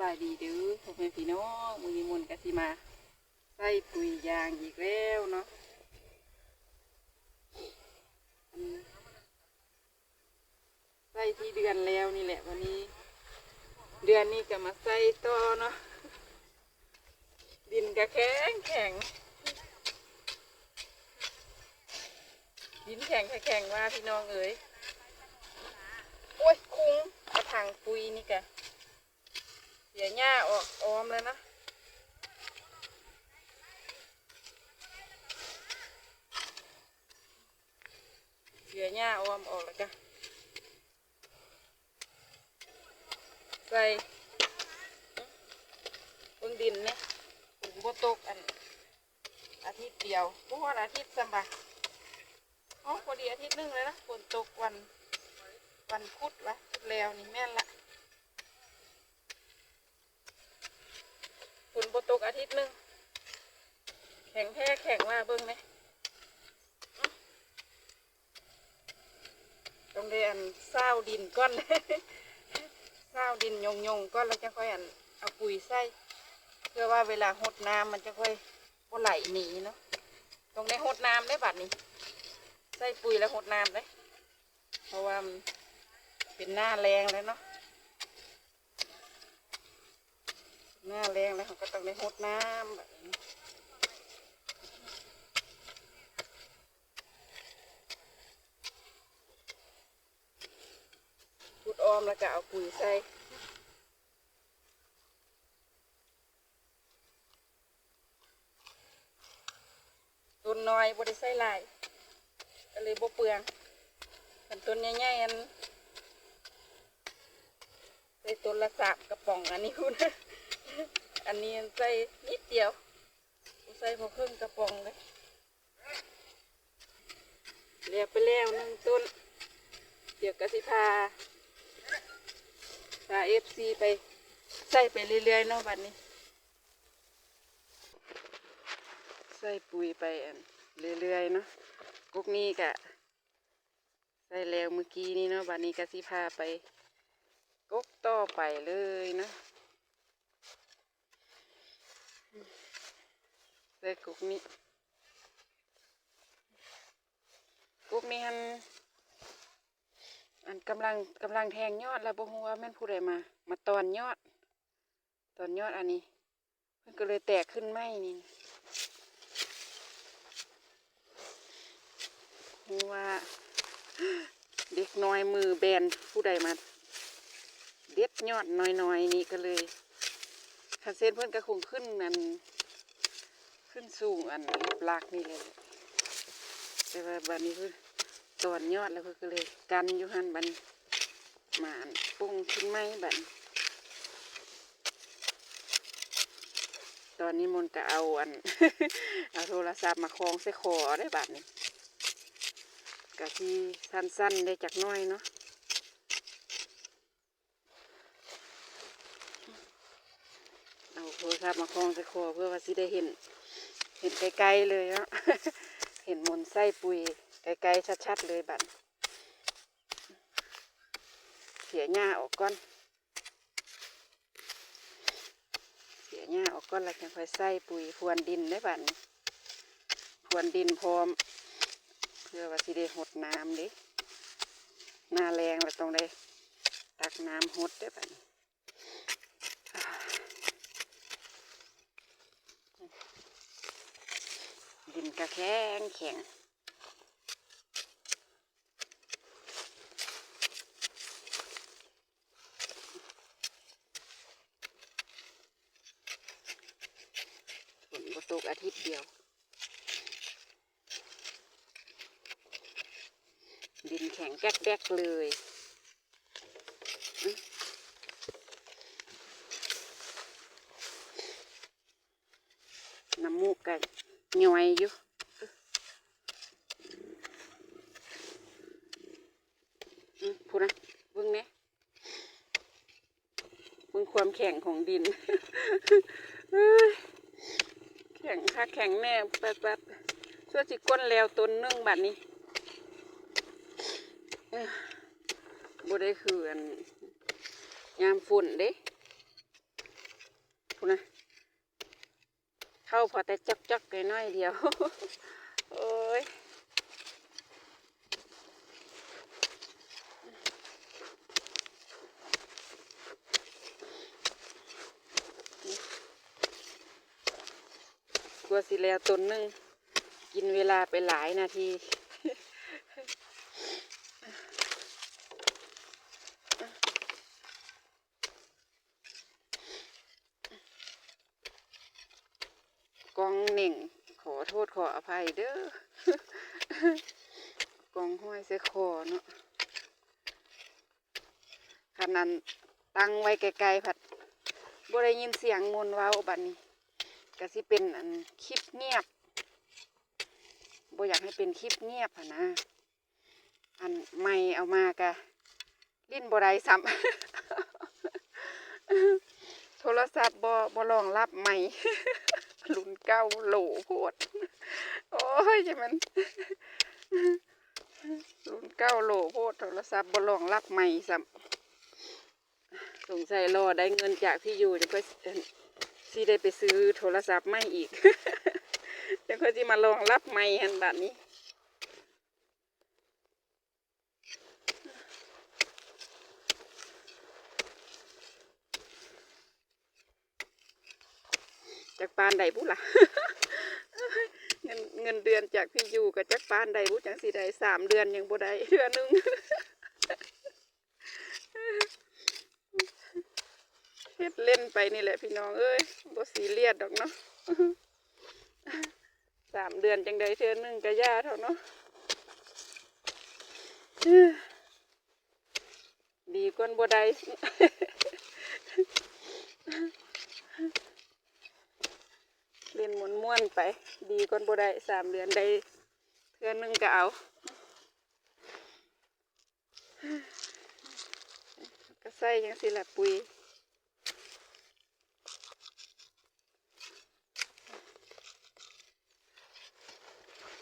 บายดีเด้อพ่อแม่พี่น้องมือนีมนต์กสิมาใส่ปุ๋ยยางอีกแล้วเนาะใส่ที่เดือนแล้วนี่แหละวันนี้ เดือนนี้ก็มาใส่ต่อเนาะดินก็แข็งแข็งดินแข็งแข็งว่าพี่น้องเอ๋ยโอ้ยคุ้งกระถางปุ๋ยนี่กเสียหญ้าออกออมเลยนะเสียหญ้าออมออกแล้วจ้ะใส่เบิ่งดินเนี่ยฝนบตกอัน อาทิตย์เดียวเพราะว่าอาทิตย์สำบักอ๋อพอดีอาทิตย์นึงเลยนะฝนตกวันวันพุธวะแล้วนี่แม่ละฝน บตกอาทิตย์หนึง แข็งแท้แข็งว่าเบิ้งไหมต้องได้อันเศร้าดินก้อนเศร้าดินยงยงก้อนแล้วจะค่อยอันเอาปุ๋ยใส่เพื่อว่าเวลาหดน้ำมันจะค่อยบ่ไหลหนีเนาะต้องได้หดน้ำได้บัดนี้ ใส่ปุ๋ยแล้วหดน้ำเลยเพราะว่าเป็นหน้าแรงแล้วเนาะ หน้าแรงแล้วเขาก็ต้องได้หดน้ำแบบนี้ชุดออมแล้วก็เอาปุ๋ยใส่ต้นน้อยบริใส่ลาย ก็เลยบ่เปลืองอันต้นใหญ่ๆอันใส่ต้นละสามกระป๋องอันนี้คุณ อันนี้ใส่นิดเดียวใส่พอครึ่งกระป๋องเลยเรียบไปแล้วหนึ่งต้น เดี๋ยวกสิพาพาเอฟซีไปใส่ไปเรื่อยๆเนาะบัดนี้ ใส่ปุ๋ยไปเรื่อยๆเนาะกุกนี้กะใส่แล้วเมื่อกี้นี้เนาะบัดนี้ก็สิพาไปกุ๊กต่อไปเลยเนาะ ใส่กุ๊กนี้กุ๊กนี้อันอันกำลังกำลังแทงยอดแล้วบ่ฮู้ว่าแม่นผู้ใดมา มาตอนยอด ตอนยอดอันนี้เพิ่นก็เลยแตกขึ้นไหมนี่ว่า เด็กน้อยมือแบนผู้ใดมาเด็ดยอดน้อยๆนี่ก็เลยคันเส้นเพื่อนก็คงขึ้นอัน ขึ้นสูงอันหลากนี่เลยแต่ว่าบันนี้คือตอนยอดแล้วก็เลยกันอยู่หันบันหมานปุ้งขึ้นไหมบันตอนนี้มนต์ก็เอาอันเอาโทรศัพท์มาคล้องใส่คอได้บัดนี้กะที่สั้นๆได้จากน้อยเนาะเอาโทรศัพท์มาคล้องใส่คอเพื่อว่าสิได้เห็น เห็นไกลๆเลยเนาะเห็นมนไส้ปุยไกลๆชัดๆเลยบัดเสียหญ้าออกก่อน เสียหญ้าออกก่อนแล้วยังค่อยใส่ปุยพรวนดินได้บัดพรวนดินพร้อม เพื่อว่าสิได้หดน้ำดิหน้าแรงเราต้องได้ตักน้ำหดได้ปะนี้อ่า ดินกระแข็งแข็งฝนก็ตกอาทิตย์เดียว ดินแข็งแก๊กๆเลยอื้อน้ำมูกกันย่ อยอยู่พูดนะเบิ่งเนี่ยเบิ่งความแข็งของดิน แข็งค่ะแข็งแน่แป๊บๆส่วนสิก้นแล้วต้นนึงบัดนี้บ่ได้คืออันยามฝุ่นเด้ พุ่นนะเข้า พอแต่จักจักน้อยเดียว โอ้ยกลัวสิแล้วต้นหนึง กินเวลาไปหลายนาที กองเหน่ง ขออภัยเด้อกองห้อยเสคอเนาะขนาดตั้งไว้ไกลๆผัดบ่ได้ยินเสียงมนต์เว้าบัดนี้ก็สิเป็นอันคลิปเงียบบ่อยากให้เป็นคลิปเงียบอะนะ อันไม่เอามากะลิ้นบ่ได้ซ้ำโทรศัพท์บ่บ่รองรับไม่ รุ่นเก้าโหลโพดโอ้ยจะมันรุ่นเก้าโหลโพดโทรศัพท์บลองรับใหม่สัมสงสัยรอได้เงินจากพี่อยู่จะค่อยสิได้ไปซื้อโทรศัพท์ใหม่อีกจะค่อยสิมาลองรับใหม่หันบัดนี้ จากปานใดบุล่ะเงินเงินเดือนจากพี่อยู่กับจากปานใดบุจังสีใดสามเดือนยังบ่ได้เดือนหนึงเฮ็ดเล่นไปนี่แหละพี่น้องเอ้ยบ่ซีเรียสดอกเนาะสามเดือนจังใดเทื่อหนึงก็ย่าเท่าเนาะดีกว่าบ่ได้ เรียนไป ดีกว่าบ่ได้สามเดือนได้เทื่อหนึงก็เอาก็ใส่ยังสิละปุ๋ย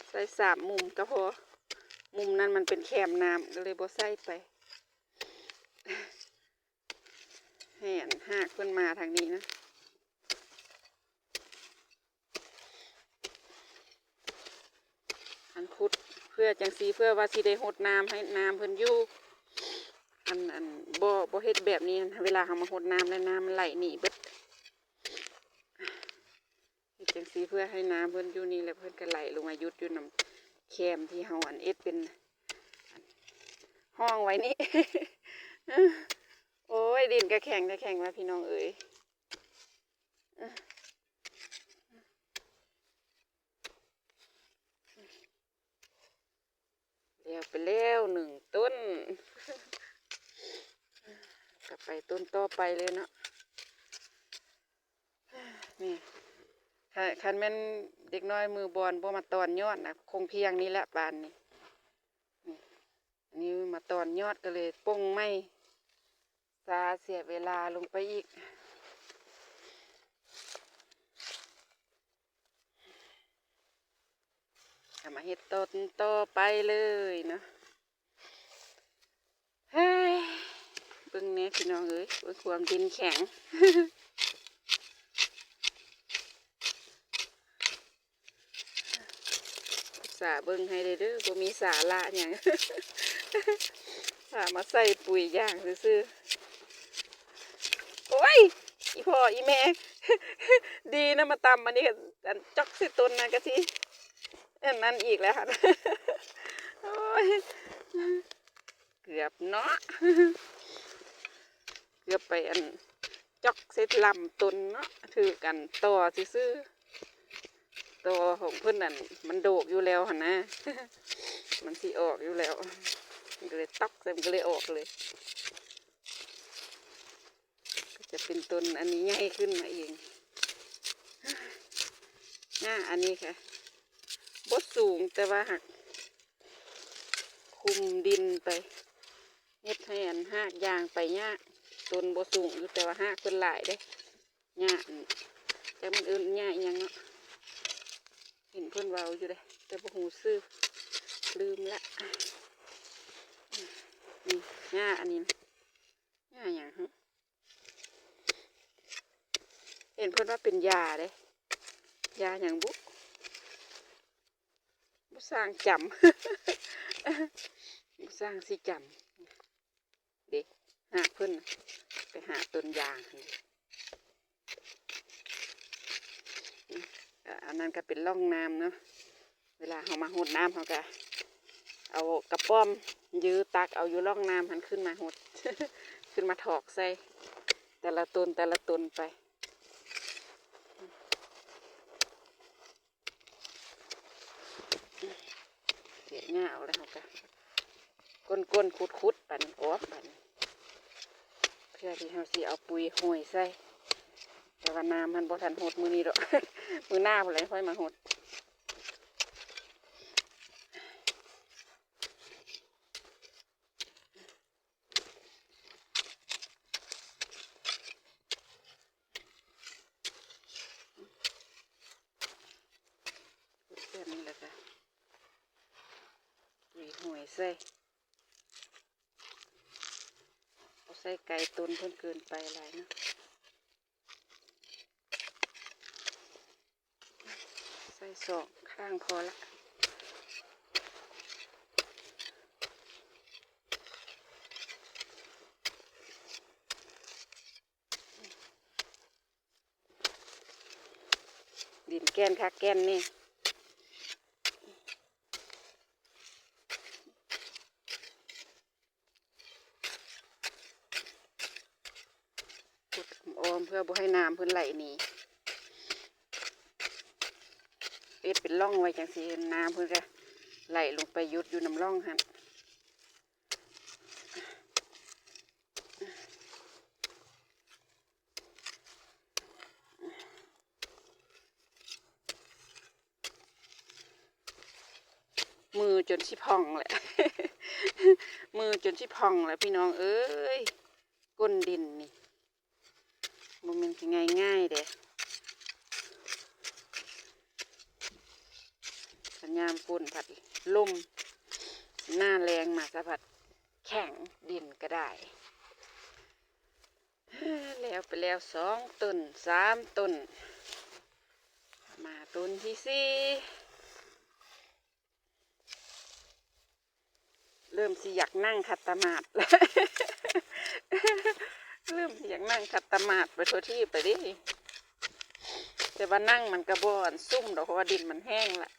ใส่สามมุมก็พอ มุมนั้นมันเป็นแคมน้ำก็เลยบ่ใส่ไปแห่นหากเพิ่นมาทางนี้นะ อันขุดเพื่อจังสีเพื่อว่าสิได้หดน้ำให้น้ำเพิ่นอยู่อันอันบ่บ่เฮ็ดแบบนี้เวลาเขามาหดน้ำแล้วน้ำมันไหลหนีเบิดจังสีเพื่อให้น้ำเพิ่นอยู่นี่แล้วเพิ่นก็ไหลลงมาหยุดอยู่น้ำแคมที่เฮาอันเอ็ดเป็นห้องไว้นี่โอ้ยดินก็แข็งก็แข็งแล้วพี่น้องเอ้ย เลี้ยวไปแล้วหนึ่งต้น กลับไปต้นต่อไปเลยเนาะนี่คันแม่นเด็กน้อยมือบอลบ่มาตอนยอดนะคงเพียงนี้แหละปานนี้นี่อันนี้มาตอนยอดก็เลยป้งไม่ซาเสียเวลาลงไปอีก มาเฮ็ดต้นต่อไปเลยเนาะเฮ้ยเบิ่งแหน่พี่น้องเอ้ยเบิ่งความดินแข็งสาเบิ่งให้ได้เด้อบ่มีสาระหยังสามาใส่ปุ๋ยอย่างซื่อๆโอ้ย อีพ่ออีแม่ ดีนะมาตำอันนี้กันจอกสิต้นนะกะที อันนั้นอีกแล้วค่ะเกือบเนาะเกือบไปอันจอกเสร็จลำต้นเนาะถือกันต่อซื่อต่อของเพื่อนนั่นมันโดกอยู่แล้วหันนะ มันสีออกอยู่แล้วมันก็เลยตอกเต็มนก็เลยออกเลย ก็จะเป็นต้นอันนี้ใหญ่ขึ้นมาเองน่าอันนี้ค่ะ บดสูงแต่ว่าหัก คุมดินไปเฮ็ดให้อันหากยางไปยากต้นบดสูงอยู่แต่ว่าหากเป็นหลายเด้หญ้าอันแต่มันอื่นหญ้าอิหยังเนาะเห็นเพิ่อนเว้าอยู่เด้แต่บ่หูซื้อลืมละนี่หญ้าอันนี้นะหญ้างฮะเห็นเพิ่อนว่าเป็นยาเด้ยาอย่างบุ บุสร้างจำบุสร้างสิจำเด็กหาเพิ่นน่ะไปหาต้นยางอันนั้นก็เป็นร่องน้ำเนาะเวลาเขามาหดน้ำเขาก็เอากระป้อมยื้อตักเอาอยู่ร่องน้ำหันขึ้นมาหด ขึ้นมาถอกใส่แต่ละตนแต่ละตนไป เงาแล้วเขาก็ก้นก้นคุดคุดๆปันออกปันเพื่อที่เขาสิเอาปุ๋ยห่วยใส่แต่ว่าน้ำมันบ่ทันหดมือนี้หรอกมือหน้าอเลยค่อยมาหด เพื่อนนี่แหละค่ะปุ๋ยห่วยใส่เอาใส่ไก่ ตุนเพิ่นเกินไปอะไรเนาะใส่สองข้างพอละดินแกนคักแกนนี่ ขุดออมเพื่อบ่ให้น้ำเพิ่นไหลหนีเอ็ดเป็นร่องไว้จังสีน้ำเพิ่นก็ไหลลงไปยุดอยู่น้ำร่องหันมือจนชิพองแหละ มือจนชิพองแหล้วพี่น้องเอ้ยก้นดินนี่ บ่แมันสิง่ายง่ายๆเด้สัญญามฝนผัดลมหน้าแรงมาสะพัดแข็งดินก็ได้ แล้วไปแล้วสองต้นสามต้น มาต้นที่สี่เริ่มสิอยากนั่งคัตมาดแล้ว เริ่มอยากนั่งคัดตมาดไปทั่วที่ไปดิแต่ว่านั่งมันกระบอนซุ่มดอกเพราะว่าดินมันแห้งละ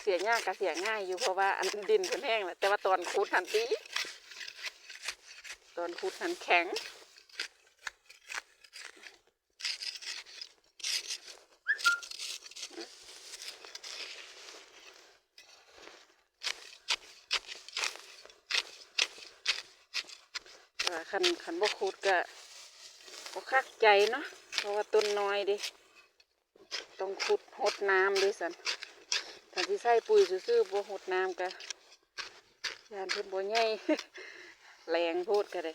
เสียง่ายกับเสียง่ายอยู่เพราะว่าอันดินมันแห้งแหละแต่ว่าตอนคูดทันตีตอนคูดทันแข็ง ว่าคันคันบ่ขุดก็บ่คักใจเนาะเพราะว่าต้นน้อยดิต้องขุดหดน้ำด้วยสันถ้าที่ใส่ปุ๋ยซื่อๆบ่หดน้ำก็ยานเพิ่นบ่ใหญ่แรงโพดก็ได้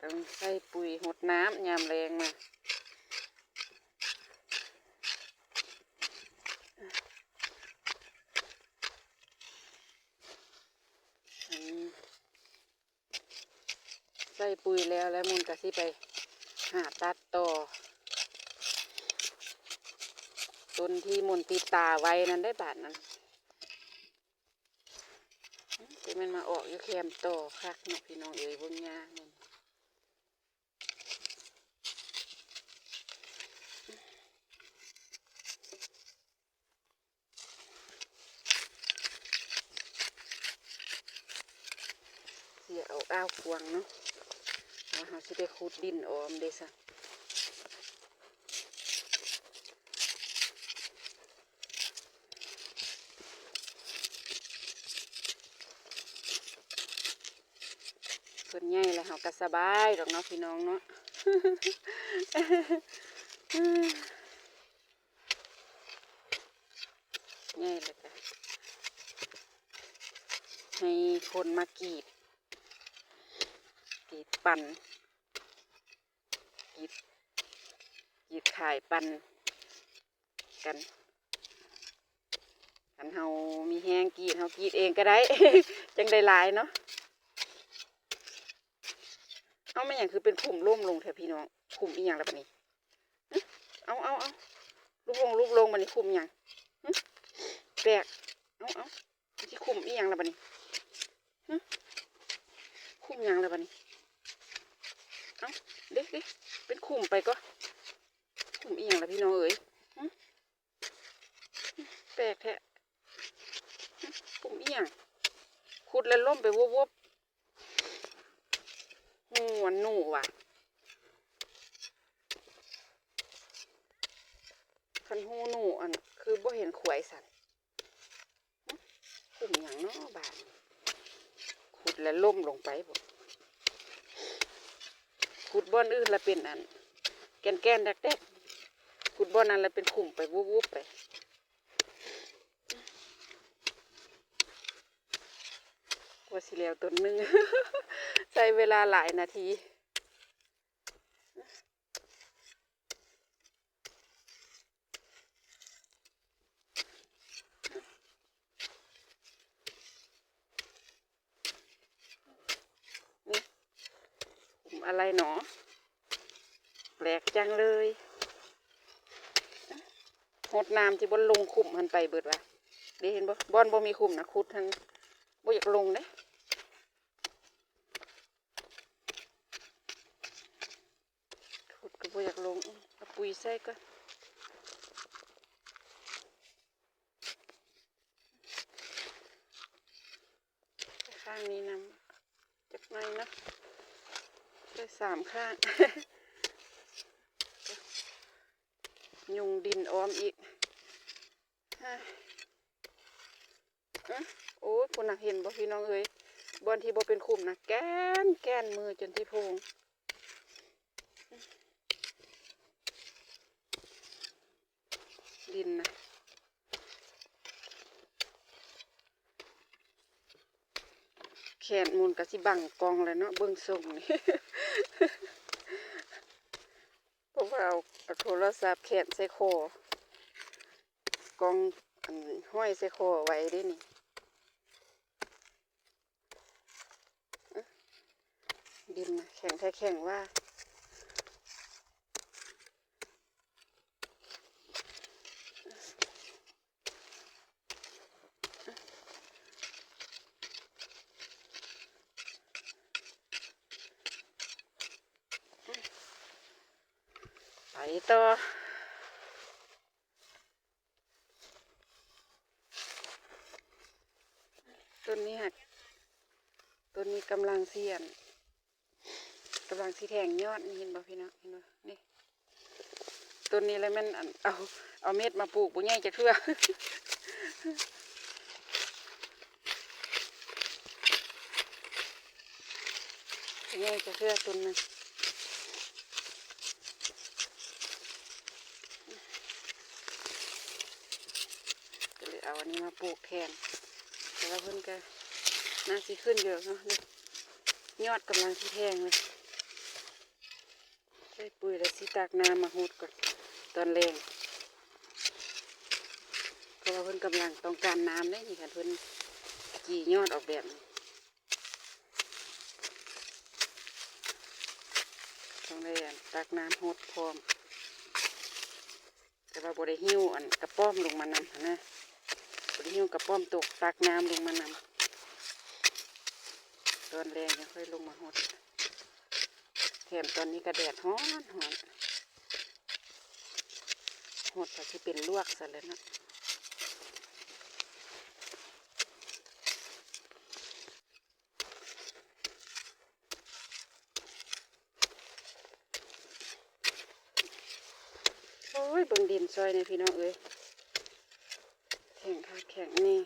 ต้องใส่ปุ๋ยหดน้ำยามแรงมาอันนี้ ใส่ปุ๋ยแล้วแล้วมุนก็สิไปหาตัดต่อต้นที่มุนติดตาไว้นั้นได้บาทนั้นจะมันมาออกอยู่แคมต่อคักเนาะพี่น้องเอ๋ยบนหญ้ามันเสียเอาอ้าวควงเนาะ ว่าเขาสิได้ขุดดินออมเด้ซะเพิ่นใหญ่แล้วเขาก็สบายดอกเนาะพี่น้องเนาะใหญ่เลยจ้ะให้คนมากรีด ปันกีดกีดขายปันกันอันเฮามีแห้งกีดเฮากีดเองก็ได้ จังได้หลายเนาะเอาไม่อย่างคือเป็นขุมล่มลงแถวพี่น้องขุมอีหยังแล้วปะนี่เอาเอาเอาลูกลงลูกลงมานี่ขุมอีหยังแปลกเอาเอาที่ขุมอีหยังแล้วปะนี่ขุมอีหยังแล้วปะนี่ เอาเด็กเด็กเป็นขุมไปก็ขุมเอียงล้วพี่น้องเอ๋ยแปลกแท้ผมเอียงขุดแล้วล่มไปวบวบหูอันหนูว่ะคันหูหนูอันคือบ่เห็นขวยสันขุมหยังเนาะบานขุดแล้วล่มลงไปบ่ ขุดบ่อนอื่นละเป็นอัน แกนแกนแดกแดกขุดบ่อนนั้นละเป็นขุ่มไปวุบวุบไปว่าสิแล้วต้นหนึง ใช้เวลาหลายนาที อะไรหนอแปลกจังเลยหดน้ำที่บนลงขุมหันไปเบิดวะได้เห็นบ่บอนบ่มีขุมนะขุดทันบ่อยากลงเด้ขุดก็บ่อยากลงเอาปุ๋ยใส่ก่อนข้างนี้นำจักหน่อยเนาะ ได้สามข้าง ยุงดินอ้อมอีกฮะโอ้ยคุณนักเห็นบ่พี่น้องเอ้ยบอนที่บ่เป็นคุมนะแกนแกนมือจนที่โพงดินนะแข นมูลกับสิบังกองเลยเนาะเบื้องส่งนี่พวกเราเอาโทรศัพท์แขนใส่คอกองอันห้อยใส่คอไว้ได้นี่ดินนะแข็งแท้แข็งว่า ต่อต้นนี้หักต้นนี้กำลังเสียนกำลังสีแทงยอดนี่เห็นบ่พี่น้องเห็นบ่นี่ต้นนี้เลยมันเอาเอาเม็ดมาปลูกบุญใหญ่จะเทื่อบุญใหญ่จะเทื่อต้นนึง เอาอันนี้มาปลูกแทนแต่ว่าเพิ่นก็น่าสิขึ้นเยอะเนาะยอดกำลังที่แทงเลยใส่ปุ๋ยแล้วสิตากน้ำมาหุดก่อนตอนแรงเพราะว่าเพิ่นกำลังต้องการน้ำเลยนี่ค่ะเพิ่นกี่ยอดออกแบบนี้ต้องได้อันตักน้ำหดพร้อม แต่ว่าบริหิวอันกระป้อมลงมานำหั้นนะ บริหิวกระป้อมตกตักน้ำลงมานำตอนแรงยังค่อยลงมาหดแถมตอนนี้กระแดดฮ้อนหอนหดแต่ที่เป็นลวกซะแล้วนะโอ้ยบิ่งดินซอยเนี่ยพี่น้องเอ้ย ข็งค่ะแข็งนี่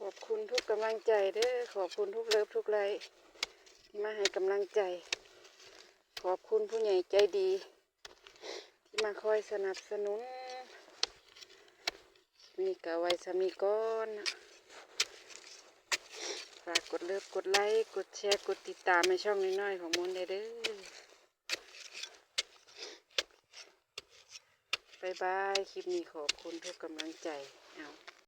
ขอบคุณทุกกำลังใจเด้อขอบคุณทุกเลิฟทุกไลค์ที่มาให้กำลังใจ ขอบคุณผู้ใหญ่ใจดี ที่มาคอยสนับสนุน มีกะไว้สามีก้อนฝากกดเลิฟกดไลค์ กดแชร์ กดติดตามในช่องน้อยๆของมนได้เด้อบายบาย คลิปนี้ขอบคุณทุกกำลังใจ เอา